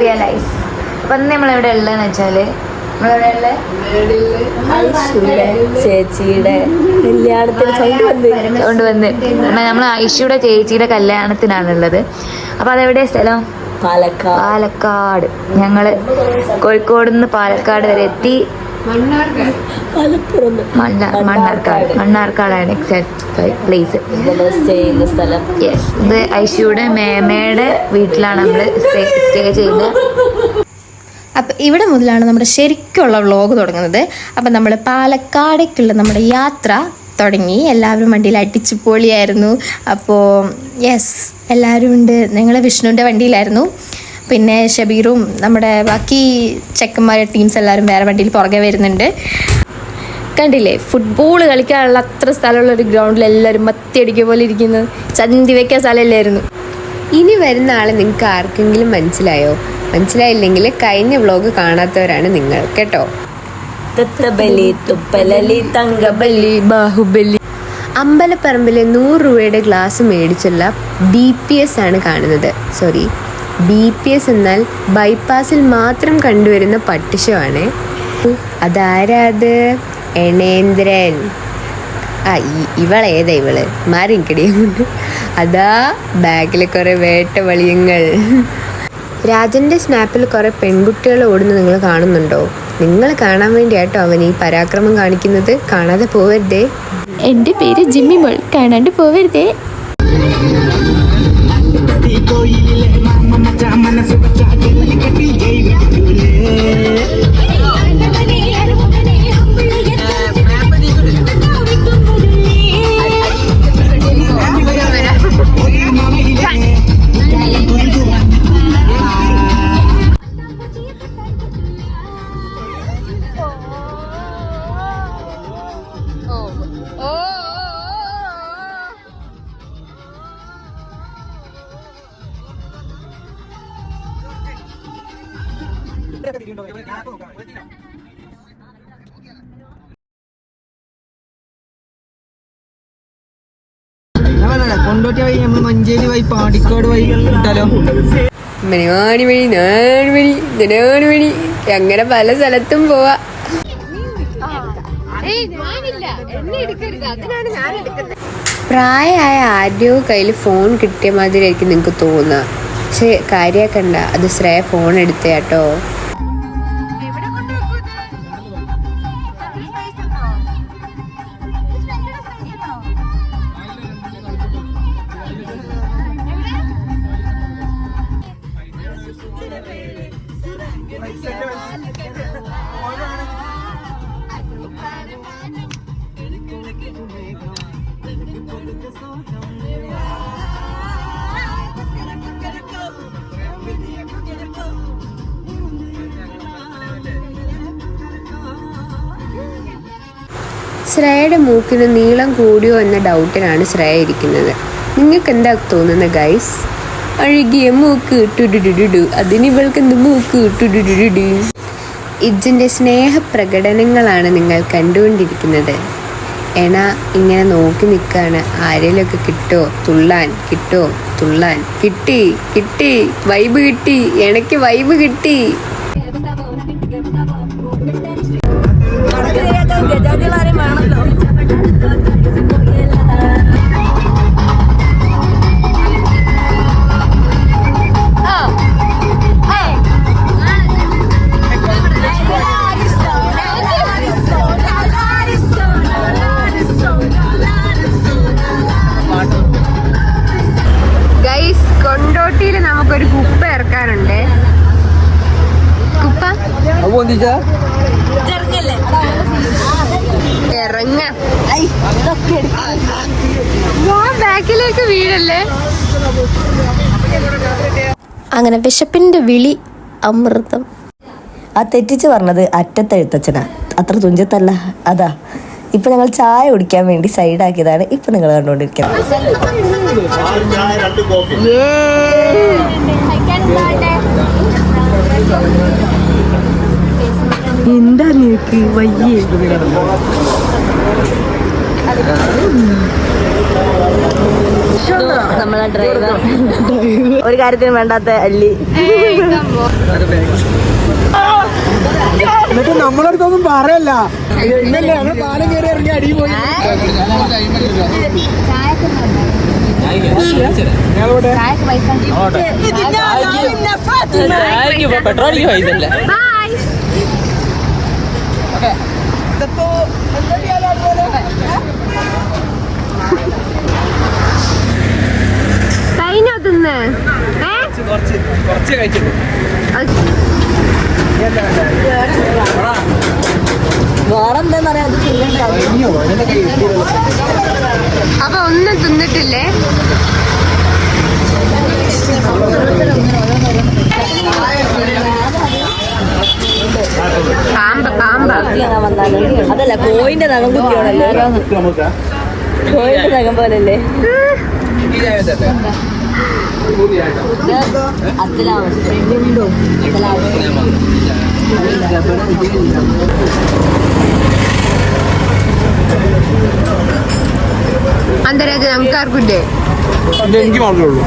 Realise അപ്പം അന്ന് നമ്മളെവിടെ ഉള്ളതെന്ന് വെച്ചാൽ ചേച്ചിയുടെ കല്യാണത്തിന് കൊണ്ടുവന്ന് നമ്മൾ ഐഷിയുടെ ചേച്ചിയുടെ കല്യാണത്തിനാണുള്ളത്. അപ്പൊ അതെവിടെയാ സ്ഥലം? പാലക്കാട്. പാലക്കാട്. ഞങ്ങൾ കോഴിക്കോട് നിന്ന് പാലക്കാട് വരെ എത്തി. മണ്ണാർക്കാട്. മണ്ണാർക്കാടാണ് എക്സാക്ട് പ്ലേസ് ചെയ്യുന്ന സ്ഥലം. യെസ് ഇത് ഐശുയുടെ മേമയുടെ വീട്ടിലാണ് നമ്മൾ സ്റ്റേ സ്റ്റേ ചെയ്യുന്നത്. അപ്പം ഇവിടെ മുതലാണ് നമ്മുടെ ശരിക്കുള്ള വ്ളോഗ് തുടങ്ങുന്നത്. അപ്പം നമ്മൾ പാലക്കാടേക്കുള്ള നമ്മുടെ യാത്ര തുടങ്ങി. എല്ലാവരും വണ്ടിയിൽ അടിച്ചു പൊളിയായിരുന്നു. അപ്പോൾ യെസ് എല്ലാവരും ഉണ്ട്. ഞങ്ങൾ വിഷ്ണുവിന്റെ വണ്ടിയിലായിരുന്നു. പിന്നെ ഷബീറും നമ്മുടെ ബാക്കി ചെക്കന്മാരുടെ ടീംസ് എല്ലാവരും വേറെ വണ്ടിയിൽ പുറകെ വരുന്നുണ്ട്. കണ്ടില്ലേ ഫുട്ബോൾ കളിക്കാനുള്ള അത്ര സ്ഥലമുള്ള ഒരു ഗ്രൗണ്ടിൽ എല്ലാവരും മത്തിയടിക്കുക പോലെ ഇരിക്കുന്നത് ചന്തി വെക്കാൻ സ്ഥലമില്ലായിരുന്നു. ഇനി വരുന്ന ആളെ നിങ്ങൾക്ക് ആർക്കെങ്കിലും മനസ്സിലായോ? മനസ്സിലായില്ലെങ്കിൽ കഴിഞ്ഞ വ്ലോഗ് കാണാത്തവരാണ് നിങ്ങൾ കേട്ടോ? തത്തബലി തുപ്പലലി തങ്കബലി ബാഹുബലി. അമ്പലപ്പറമ്പിലെ നൂറ് രൂപയുടെ ഗ്ലാസ് മേടിച്ചുള്ള ബി പി എസ് ആണ് കാണുന്നത്. സോറി ബി പി എസ് എന്നാൽ ബൈപ്പാസിൽ മാത്രം കണ്ടുവരുന്ന പട്ടിഷമാണ് അതാരാത്? എണേന്ദ്രൻ. ആ ഇവൾ ഏതാ ഇവൾ? മാറിക്കടിയുണ്ട് അതാ ബാഗിലെ കുറെ വേട്ട വളിയങ്ങൾ. രാജന്റെ സ്നാപ്പിൽ കുറെ പെൺകുട്ടികൾ ഓടുന്ന നിങ്ങൾ കാണുന്നുണ്ടോ? നിങ്ങൾ കാണാൻ വേണ്ടിയാട്ടോ അവൻ ഈ പരാക്രമം കാണിക്കുന്നത്. കാണാതെ പോവരുതേ. എന്റെ പേര് ജിമ്മി മോൾ കാണാണ്ട് പോവരുതേ. കൊണ്ടോട്ടി വഴി നമ്മൾ മഞ്ചേരി വഴി പാണ്ടിക്കാട് വഴി ഇട്ടാലോ? മണിവാണി വഴി നാണി വഴി ജനാണി വഴി. അങ്ങനെ പല സ്ഥലത്തും പോവാ. പ്രായമായ ആരുടെയോ കയ്യിൽ ഫോൺ കിട്ടിയ മാതിരി ആയിരിക്കും നിങ്ങൾക്ക് തോന്നുക പക്ഷെ കാര്യമാക്കണ്ട അത് ശ്രേയ ഫോൺ എടുത്തേട്ടോ ശ്രേയയുടെ മൂക്കിന് നീളം കൂടിയോ എന്ന ഡൗട്ടിലാണ് ശ്രേയ ഇരിക്കുന്നത്. നിങ്ങൾക്ക് എന്താ തോന്നുന്നത് ഗൈസ് അഴുകിയ മൂക്ക് ടുഡുഡുഡു അതിന് ഇവൾക്ക് എന്ത് മൂക്ക് ടുഡുഡുഡു ഇജിന്റെ സ്നേഹപ്രകടനങ്ങളാണ് നിങ്ങൾ കണ്ടുകൊണ്ടിരിക്കുന്നത്. എണ ഇങ്ങനെ നോക്കി നിൽക്കുകയാണ് ആരെങ്കിലുമൊക്കെ കിട്ടോ? തുള്ളാൻ കിട്ടോ? തുള്ളാൻ. കിട്ടി കിട്ടി. വൈബ് കിട്ടി. എണയ്ക്ക് വൈബ് കിട്ടി. ഗൈസ് ബാക്കിലേക്ക് വീഴല്ലേ അങ്ങനെ വിശപ്പിന്റെ വിളി അമൃതം. ആ തെറ്റിച്ച് പറഞ്ഞത് അറ്റത്തെഴുത്തച്ഛനാ. അത്ര തുഞ്ചത്തല്ല. അതാ ഇപ്പൊ ഞങ്ങൾ ചായ കുടിക്കാൻ വേണ്ടി സൈഡാക്കിയതാണ് ഇപ്പൊ നിങ്ങൾ കണ്ടുകൊണ്ടിരിക്കുന്നത്. എന്താ നിനക്ക് വയ്യേ? നമ്മളെ ഡ്രൈവർ ഒരു കാര്യത്തിനും വേണ്ടാത്ത അല്ലി. എന്നിട്ട് നമ്മളടുത്തൊന്നും പറയല്ല. ഇന്നല്ലേ ഞങ്ങൾ പാലം കയറി ഇറങ്ങി അടി പോയി. പെട്രോളിക്ക് പൈസ ഇല്ല തിന്ന് ഏ കുറച്ച് വേറെന്താന്ന് പറയാ അത് അപ്പൊ ഒന്നും തിന്നിട്ടില്ലേ? പാമ്പ പാമ്പ. അതല്ല കോയിന്റെ നഖം കുത്തിയാണല്ലോ. കോയിന്റെ നഖം പോലല്ലേ? അന്തരാജ് നമുക്ക് ആർക്കില്ലേ എനിക്ക് മാത്രമേ ഉള്ളൂ.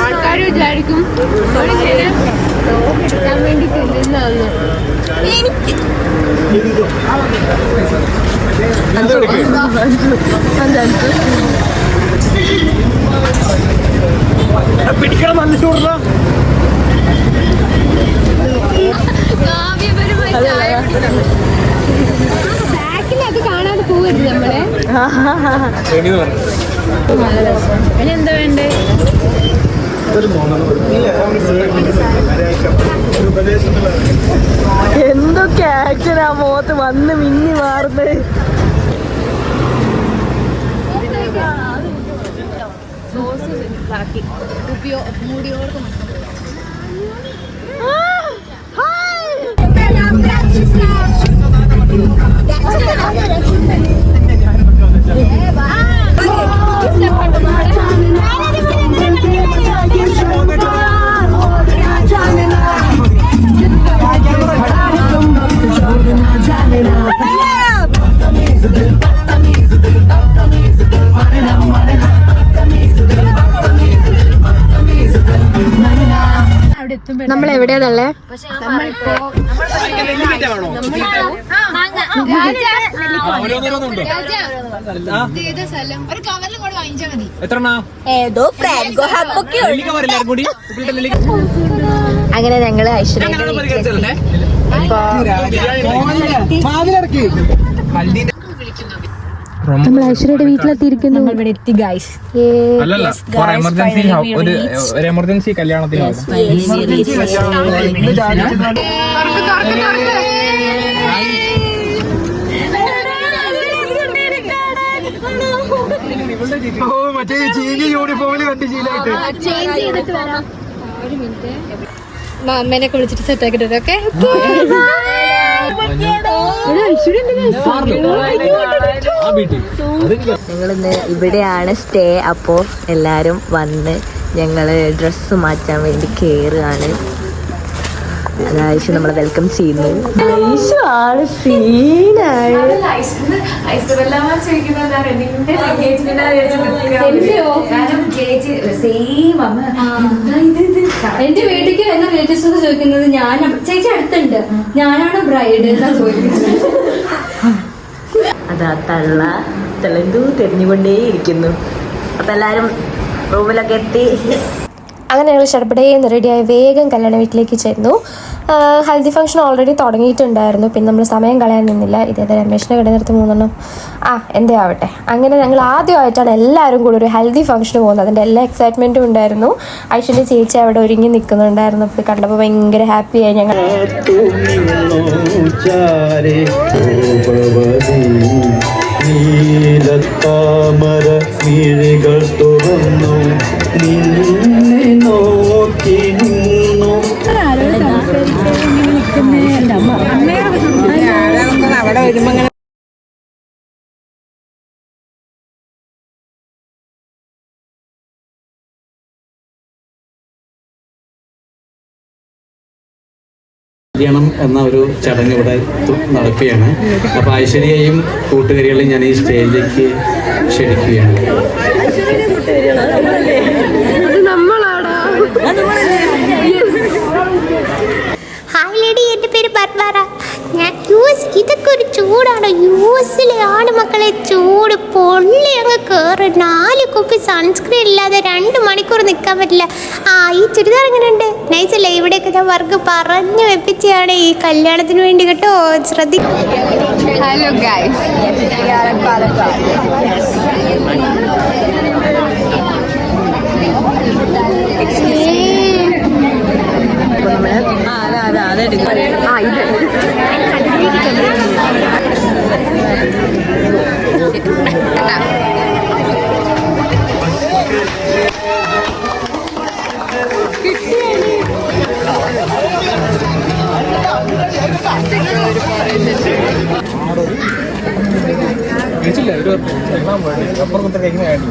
ആൾക്കാർ വിചാരിക്കും. വേണ്ടി തിന്നുന്നു കാണാതെ നമ്മളെ എന്തൊക്കെ ആക്ഷനാ മുഖത്ത് വന്ന് മിന്നി മാറുന്നത് സോസ് ഇതാക്കി. ഉപയോ മൂടിയോട് ഏ വാ നമ്മൾ എവിടെയാണല്ലേ എത്ര ഏതോ ഫ്രാങ്കോ ഹബ്ബൊക്കെ. അങ്ങനെ ഞങ്ങൾ ഐശ്വര്യ നമ്മൾ ഐശ്വര്യയുടെ വീട്ടിലെത്തിയിരിക്കുന്നു. ഇവിടെ എത്തി ഗൈസ് അല്ലല്ല ഒരു എമർജൻസി ഒരു ഒരു എമർജൻസി കല്യാണത്തിന് മറ്റേ ചീഞ്ഞ യൂണിഫോമിൽ കണ്ട് ശീലായിട്ട്. അമ്മേനെ വിളിച്ചിട്ട് സെറ്റ് ആക്കിട്ട് ഓക്കെ ഞങ്ങളിന്ന് ഇവിടെയാണ് സ്റ്റേ അപ്പോ എല്ലാരും വന്ന് ഞങ്ങൾ ഡ്രസ്സ് മാറ്റാൻ വേണ്ടി കേറുകയാണ്. അതായത് നമ്മളെ വെൽക്കം ചെയ്യുന്നു. ആയിഷു ആണ്. സീനായി എന്റെ വീട്ടിലേക്ക് ഒക്കെ ചോദിക്കുന്നത് ഞാൻ ചേച്ചി അടുത്തുണ്ട്. ഞാനാണ് ബ്രൈഡ് എന്നാ ചോദിക്കുന്നത്. അതാ തള്ള. തെളിന്തു തെരഞ്ഞുകൊണ്ടേയിരിക്കുന്നു അപ്പൊ എല്ലാരും റൂമിലൊക്കെ എത്തി. അങ്ങനെ ഞങ്ങൾ ചടപടേന്ന് റെഡിയായി വേഗം കല്യാണ വീട്ടിലേക്ക് ചെന്നു. ഹൽദി ഫംഗ്ഷൻ ഓൾറെഡി തുടങ്ങിയിട്ടുണ്ടായിരുന്നു. പിന്നെ നമ്മൾ സമയം കളയാൻ നിന്നില്ല. ഇതേത് രമേശിനെ കിടന്നിടത്ത് മൂന്നെണ്ണം. ആ എന്തേ ആവട്ടെ. അങ്ങനെ ഞങ്ങൾ ആദ്യമായിട്ടാണ് എല്ലാവരും കൂടി ഒരു ഹെൽത്തി ഫംഗ്ഷന് പോകുന്നത്. അതിന്റെ എല്ലാ എക്സൈറ്റ്മെന്റും ഉണ്ടായിരുന്നു. ഐശ്വര്യ ചേച്ചി അവിടെ ഒരുങ്ങി നിൽക്കുന്നുണ്ടായിരുന്നു അപ്പോൾ കണ്ടപ്പോൾ ഭയങ്കര ഹാപ്പിയായി ഞങ്ങൾ. തുറന്നു. നിന്നെ നോക്കി കല്യാണം എന്ന ഒരു ചടങ്ങ് ഇവിടെ നടക്കുകയാണ്. അപ്പോൾ ഐശ്വര്യയെയും കൂട്ടുകാരികളെയും ഞാൻ ഈ സ്റ്റേജിലേക്ക് ക്ഷണിക്കുകയാണ്. എന്റെ ഞാൻ യു എസ് ഇതൊക്കെ ഒരു ചൂടാണ്. യു എസിലെയാണ് മക്കളെ ചൂട് പൊള്ളി അങ്ങ് കയറി നാല് കുപ്പി സൺസ്ക്രീൻ ഇല്ലാതെ രണ്ട് മണിക്കൂർ നിൽക്കാൻ പറ്റില്ല. ആ ഈ ചുരിദാർ എങ്ങനെയുണ്ട്? നൈസ് അല്ലേ? ഇവിടെയൊക്കെ ഞാൻ വർക്ക് പറഞ്ഞു വെപ്പിച്ചാണ് ഈ കല്യാണത്തിന് വേണ്ടി കേട്ടോ. ശ്രദ്ധിക്കും ഹലോ ഗൈസ് കഴിച്ചില്ല ഒരു എണ്ണാൻ പോയി അപ്പുറം കുത്തി കഴിക്കുന്ന കാര്യം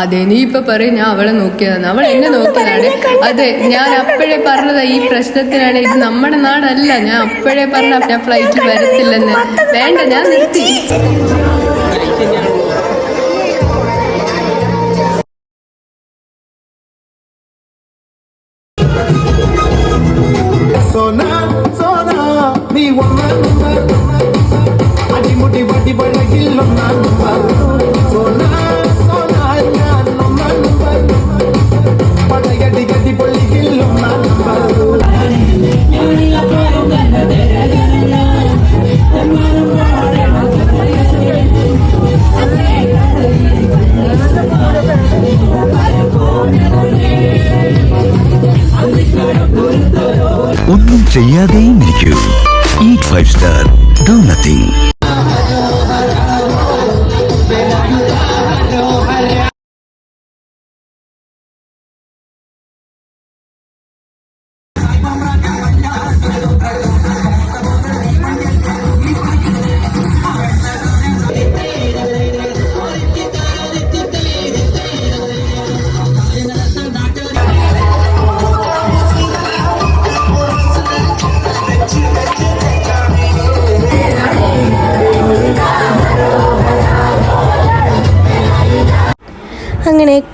അതെ നീ ഇപ്പൊ പറയും ഞാൻ അവളെ നോക്കിയതാണ്. അവൾ എന്നെ നോക്കിയതാണ്. അതെ ഞാൻ അപ്പോഴേ പറഞ്ഞതാ ഈ പ്രശ്നത്തിനാണ്. ഇത് നമ്മുടെ നാടല്ല. ഞാൻ അപ്പോഴേ പറഞ്ഞ ഞാൻ ഫ്ലൈറ്റിൽ വരത്തില്ലെന്ന്. വേണ്ട ഞാൻ നിർത്തി. സോന സോന നീ ഒന്നാം അടിമുടി വടി വഴകിൽ ഒന്നാം സോന സോന ഞാൻ ഒന്നാം പടയടി ഗടി പൊള്ളിയിൽ ഒന്നാം ഒന്നും ചെയ്യാതെയും ഇരിക്കൂ Eat five star do nothing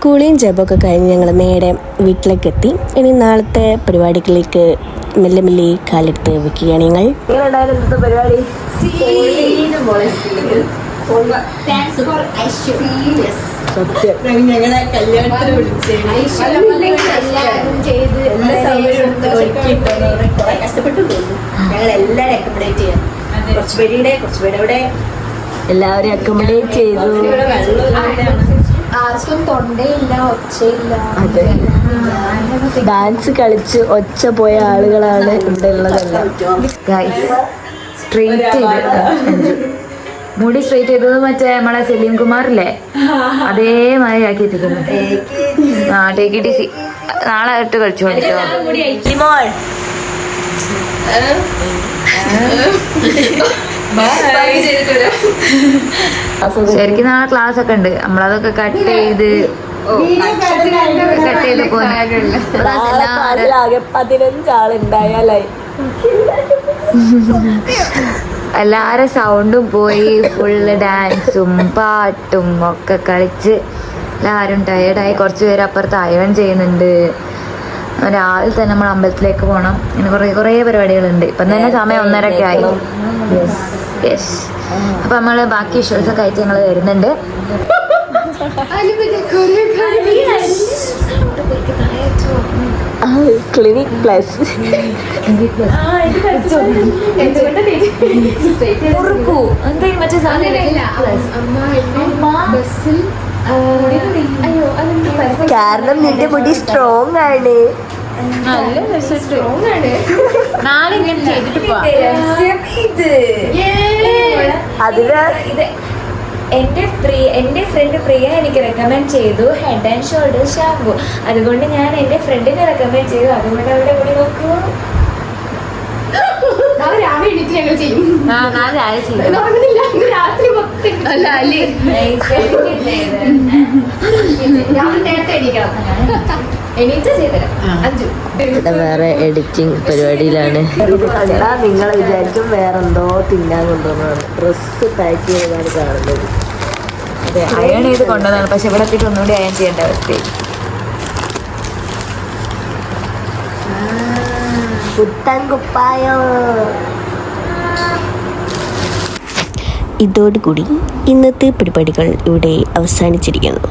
കുളിയും ജപമൊക്കെ കഴിഞ്ഞ് ഞങ്ങൾ നേരെ വീട്ടിലേക്ക് എത്തി ഇനി നാളത്തെ പരിപാടികളിലേക്ക് മെല്ലെ മെല്ലെ കാലെടുത്ത് വെക്കുകയാണ് ഞങ്ങൾ. പരിപാടി? സത്യം ഞങ്ങളെ കല്യാണത്തിന് കഷ്ടപ്പെട്ടു ഞങ്ങൾ അക്കോമഡേറ്റ് ചെയ്യാം. കുറച്ച് പേരുടെ കുറച്ച് പേരുടെ എല്ലാവരും അക്കോമഡേറ്റ് ചെയ്തു. ആർക്കും തൊണ്ടയില്ല ഒച്ചയില്ല. അതെ. ഡാൻസ് കളിച്ച് ഒച്ച പോയ ആളുകളാണ് ഇവിടെ ഉള്ളതെല്ലാം. സ്ട്രെയിറ്റ് ചെയ്ത്. മുടി സ്ട്രെയിറ്റ് ചെയ്തത് മറ്റേ നമ്മളെ സലീം കുമാറില്ലേ? അതേമാതിരി ആക്കിയിട്ടിരിക്കുന്നു. ആ ടേക്ക് ടി സി നാളെ ഇട്ട് കളിച്ചു കൊണ്ടിട്ടോ ലിമോൾ ശരിക്കും നാളെ ക്ലാസ് ഒക്കെ ഉണ്ട്. നമ്മളതൊക്കെ കട്ട് ചെയ്ത് കട്ട് ചെയ്ത് പോകുന്ന എല്ലാരും സൗണ്ടും പോയി ഫുള്ള് ഡാൻസും പാട്ടും ഒക്കെ കളിച്ച് എല്ലാവരും ടയേർഡായി കുറച്ച് പേര് അപ്പുറത്ത് അയവൻ ചെയ്യുന്നുണ്ട്. രാവിലെ തന്നെ നമ്മൾ അമ്പലത്തിലേക്ക് പോകണം ഇങ്ങനെ കുറേ കുറേ പരിപാടികളുണ്ട്. ഇപ്പം തന്നെ സമയം ഒന്നരക്കെ ആയി യെസ് അപ്പൊ നമ്മൾ ബാക്കി ഇഷ്യൂസ് ഒക്കെ ആയിട്ട് ഞങ്ങൾ വരുന്നുണ്ട്. ക്ലിനിക് പ്ലസ് കാരണം നിന്റെ മുടി സ്ട്രോങ് ആണ്. അതിന് എന്റെ പ്രിയ എന്റെ ഫ്രണ്ട് പ്രിയ എനിക്ക് റെക്കമെൻഡ് ചെയ്തു ഹെഡ് ആൻഡ് ഷോൾഡർ ഷാമ്പു അതുകൊണ്ട് ഞാൻ എന്റെ ഫ്രണ്ടിനെ റെക്കമെൻഡ് ചെയ്തു. അതുകൊണ്ട് അവിടെ കൂടി നോക്കൂ. രാത്രി മൊത്തം വേറെ എഡിറ്റിംഗ് പരിപാടിയിലാണ്. കണ്ടാ നിങ്ങൾ വിചാരിക്കും വേറെന്തോ തിന്നാൻ കൊണ്ടുവന്നതാണ്. ഡ്രസ്സ് പാക്ക് ചെയ്താണ് കാണുന്നത്. അതെ അയൺ ചെയ്ത് കൊണ്ടുവന്നതാണ്. പക്ഷെ ഇവിടെ എത്തിയിട്ട് ഒന്നുകൂടി അയൺ ചെയ്യേണ്ട അവസ്ഥയായി. പുത്തൻ കുപ്പായോ? ഇതോടുകൂടി ഇന്നത്തെ പരിപാടികൾ ഇവിടെ അവസാനിച്ചിരിക്കുന്നു.